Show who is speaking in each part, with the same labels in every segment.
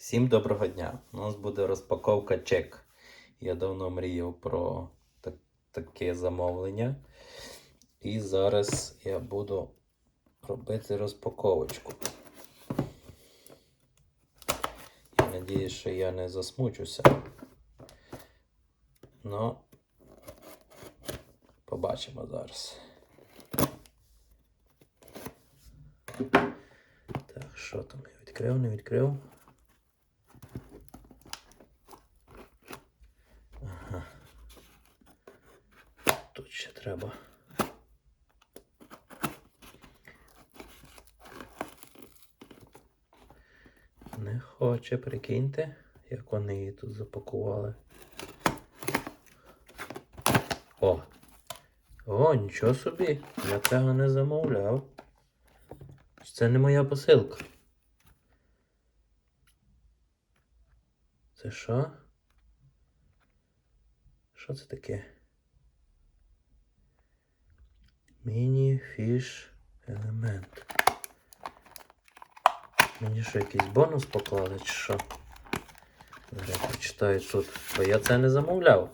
Speaker 1: Всім доброго дня! У нас буде розпаковка чек. Я давно мріяв про так, таке замовлення. І зараз я буду робити розпаковочку. Я надіюсь, що я не засмучуся. Ну, побачимо зараз. Так, що там я відкрив, не відкрив? Ще треба. Не хоче, прикиньте, як вони її тут запакували. О! О, нічого собі, я цього не замовляв. Це не моя посилка. Це що? Що це таке? Міні-фіш елемент. Мені що, якийсь бонус поклали, чи що? Я прочитаю тут, бо я це не замовляв.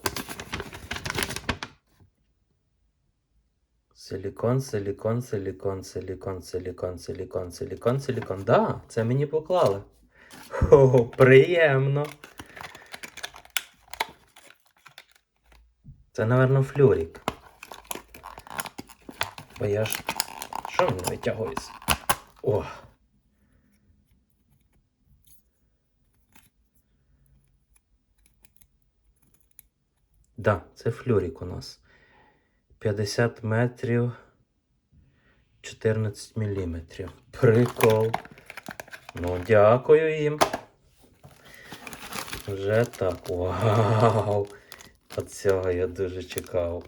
Speaker 1: Силікон, силікон, силікон, силікон, силікон, силікон, силікон, силікон. Да, це мені поклали. О, приємно. Це, напевно, флюрік. Бо я ж. Що він витягується? О! Да, це флюрік у нас. 50 метрів 14 міліметрів. Прикол. Ну, дякую їм. Вже так. Вау! От цього я дуже чекав.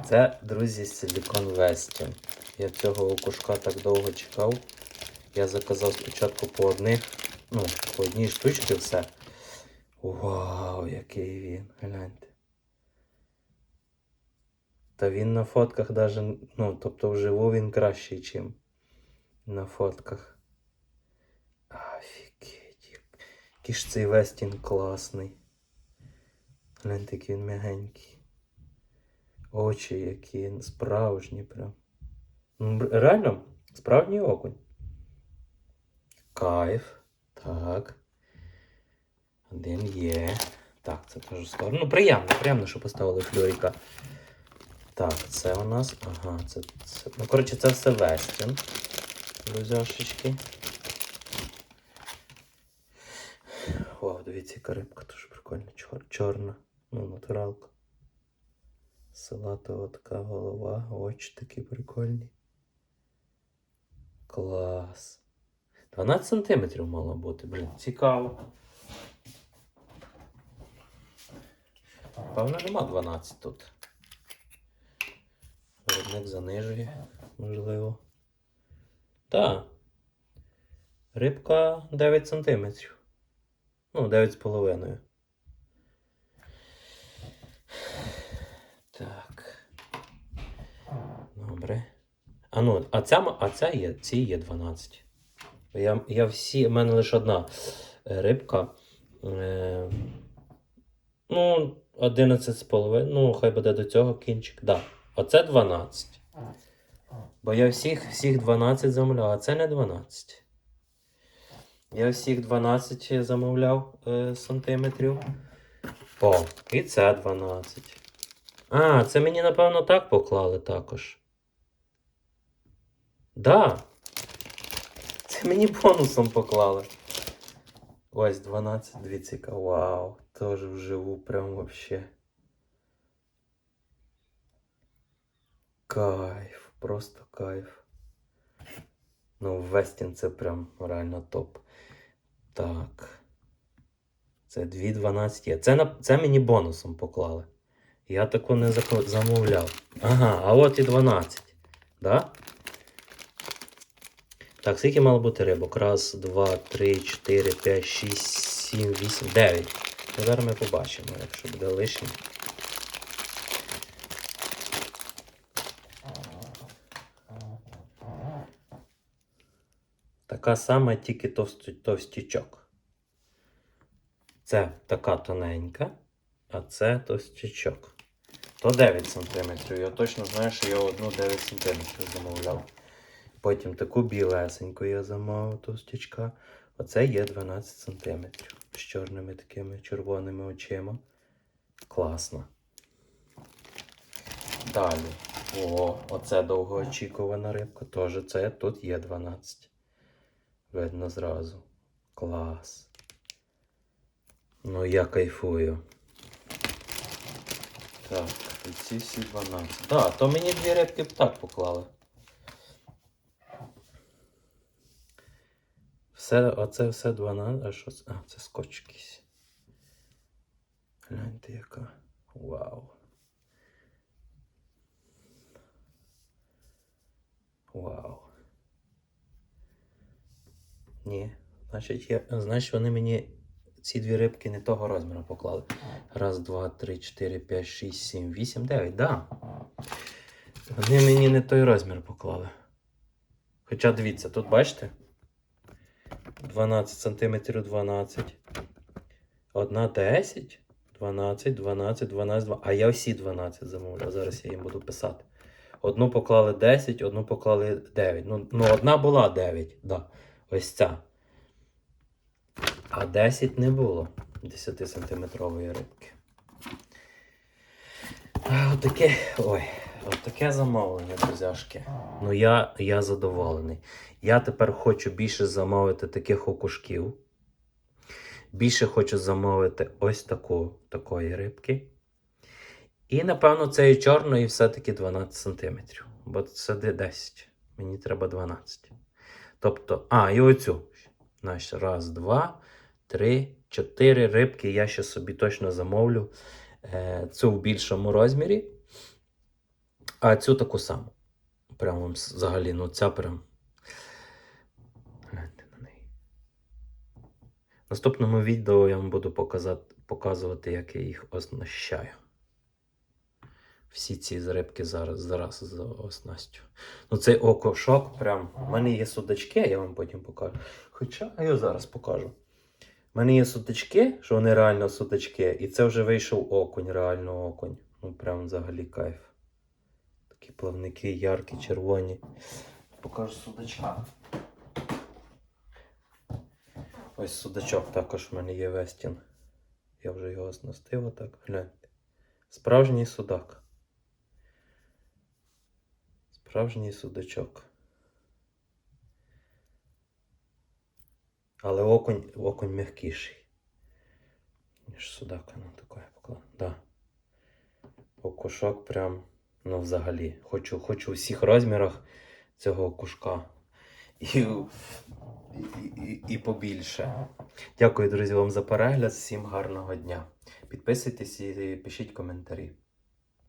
Speaker 1: Це, друзі, Silicon Westin. Я цього окушка так довго чекав. Я заказав спочатку по одних, ну, по одній штучці все. Вау, який він, гляньте. Та він на фотках даже, ну, тобто вживу він кращий, чим на фотках. Офігеть. Який ж цей Вестін класний. Гляньте, який він м'ягенький. Очі які справжні прям. Ну, Реально, справжній окунь. Кайф. Так. Один є. Так, це теж скоро. Ну, приємно, приємно, що поставили флюріка. Так, це у нас. Ага, це. це... Ну, коротше, це все Вестін. Друзяшечки. О, дивіться, яка рибка дуже прикольна. Чор... Чорна. Ну, натуралка. Салатова така голова, очі такі прикольні. Клас. 12 сантиметрів мало бути, блін, цікаво. Певно, нема 12 тут. Виробник занижує, можливо. Так. Рибка 9 сантиметрів. Ну, 9,5. Так. Добре. А ну, а ця, а ця є, ці є 12. Я, я всі, в мене лише одна е, рибка. Е, ну, 11,5. Ну, хай буде до цього кінчик. Да. Оце 12. Бо я всіх, всіх 12 замовляв, а це не 12. Я всіх 12 замовляв е, сантиметрів. О, і це 12. А, це мені, напевно, так поклали також. Да. Це мені бонусом поклали. Ось 12, дивіться, вау. Тоже вживу прям вообще. Кайф, просто кайф. Ну, Вестін це прям реально топ. Так. Це 2.12 є. Це, на... це мені бонусом поклали. Я таку не замовляв. Ага, а от і 12. Да? Так, скільки мало бути рибок? Раз, два, три, чотири, п'ять, шість, сім, вісім, дев'ять. Зараз ми побачимо, якщо буде лишнє. Така сама, тільки товст- товстячок. Це така тоненька, а це товстячок. То 9 см. Я точно знаю, що я одну 9 см замовляв. Потім таку білесеньку я замовив товстячка. Оце є 12 см. З чорними такими червоними очима. Класно. Далі. О, оце довгоочікувана рибка. Теж це тут є 12. Видно зразу. Клас. Ну, я кайфую. Так, і ці всі 12. Так, да, то мені дві рибки б так поклали. Все, оце все 12. А що це? А, це скотч. Гляньте, яка. Вау. Вау. Ні. Значить, я, значить, вони мені ці дві рибки не того розміру поклали. Раз, два, три, чотири, п'ять, шість, сім, вісім, дев'ять. Да. Вони мені не той розмір поклали. Хоча дивіться, тут бачите? 12 сантиметрів 12. Одна 10, 12, 12, 12, 2. А я всі 12 замовляв. Зараз я їм буду писати. Одну поклали 10, одну поклали 9. Ну, ну одна була 9, да. Ось ця. А 10 не було 10 сантиметрової рибки. Отаке, ой, отаке замовлення, друзяшки. Ну я, я задоволений. Я тепер хочу більше замовити таких окушків. Більше хочу замовити ось таку такої рибки. І, напевно, цієї чорної все-таки 12 см. Бо це 10. Мені треба 12. Тобто, а, і оцю. Значить, раз, два, три, чотири рибки. Я ще собі точно замовлю. Е, цю в більшому розмірі. А цю таку саму. Прямо взагалі, ну ця прям. Гляньте на неї. В наступному відео я вам буду показати, показувати, як я їх оснащаю. Всі ці рибки зараз, зараз з оснастю. Ну, цей окошок прям. У мене є судачки, я вам потім покажу. Хоча я зараз покажу. У мене є судачки, що вони реально судачки, і це вже вийшов окунь, реально окунь. Ну, прям взагалі кайф. Такі плавники, яркі, червоні. Покажу судачка. Ось судачок також в мене є Вестін. Я вже його оснастив отак. Гляньте. Справжній судак. Справжній судачок. Але окунь, окунь м'якіший. Ніж судака, ну таке поклав. Да. Окушок прям, ну взагалі. Хочу, хочу у всіх розмірах цього кушка. І, і, і, і побільше. Дякую, друзі, вам за перегляд. Всім гарного дня. Підписуйтесь і пишіть коментарі.